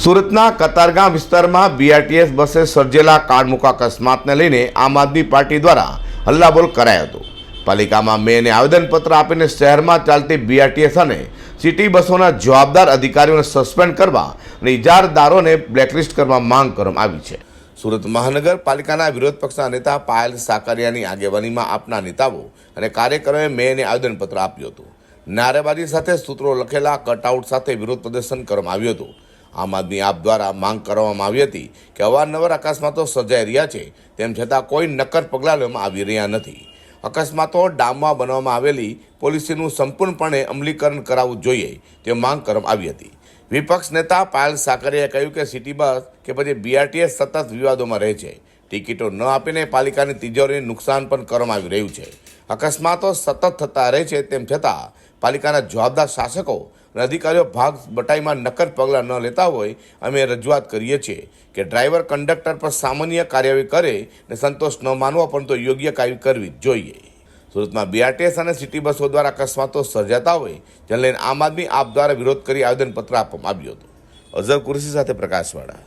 સુરતના કતારગામ વિસ્તારમાં બીઆરટીએસ બસે સર્જેલા કાળમુખા અકસ્માતને લઈને આમ આદમી પાર્ટી દ્વારા હલ્લાબોલ કરાયો હતો. પાલિકામાં મેને આવેદનપત્ર આપીને શહેરમાં ચાલતી બીઆરટીએસ અને સિટી બસોના જવાબદાર અધિકારીઓને સસ્પેન્ડ કરવા અને ઇજારદારોને બ્લેકલિસ્ટ કરવા માંગ કરવામાં આવી છે. સુરત મહાનગરપાલિકાના વિરોધ પક્ષના નેતા પાયલ સાકરિયાની આગેવાનીમાં આપના નેતાઓ અને કાર્યકરોએ મેને આવેદનપત્ર આપ્યું હતું. નારેબાજી સાથે સૂત્રો લખેલા કટઆઉટ સાથે વિરોધ પ્રદર્શન કરવામાં આવ્યું હતું. આમ આદમી આપ દ્વારા માંગ કરવામાં આવી હતી કે અવારનવાર અકસ્માતો સર્જાઈ રહ્યા છે, તેમ છતાં કોઈ નક્કર પગલાં લેવામાં આવી રહ્યા નથી. અકસ્માતો ડામમાં બનાવવામાં આવેલી પોલિસીનું સંપૂર્ણપણે અમલીકરણ કરાવવું જોઈએ તે માંગ કરવામાં આવી હતી. વિપક્ષ નેતા પાયલ સાકરિયાએ કહ્યું કે સિટી બસ કે પછી બીઆરટીએસ સતત વિવાદોમાં રહે છે. ટિકિટો ન આપીને પાલિકાની તિજોરીને નુકસાન પણ કરવામાં આવી રહ્યું છે. અકસ્માતો સતત થતા રહે છે તેમ છતાં પાલિકાના જવાબદાર શાસકો અને અધિકારીઓ ભાગ બટાઈમાં નક્કર પગલાં ન લેતા હોય, અમે રજૂઆત કરીએ છીએ કે ડ્રાઈવર કંડક્ટર પર સામાન્ય કાર્યવાહી કરે ને સંતોષ ન માનવો પરંતુ યોગ્ય કાર્યવાહી કરવી જોઈએ. સુરતમાં બીઆરટીએસ અને સિટી બસો દ્વારા અકસ્માતો સર્જાતા હોય, જેને લઈને આમ આદમી આપ દ્વારા વિરોધ કરી આવેદનપત્ર આપવામાં આવ્યું હતું. અઝર કુરસી સાથે પ્રકાશવાળા.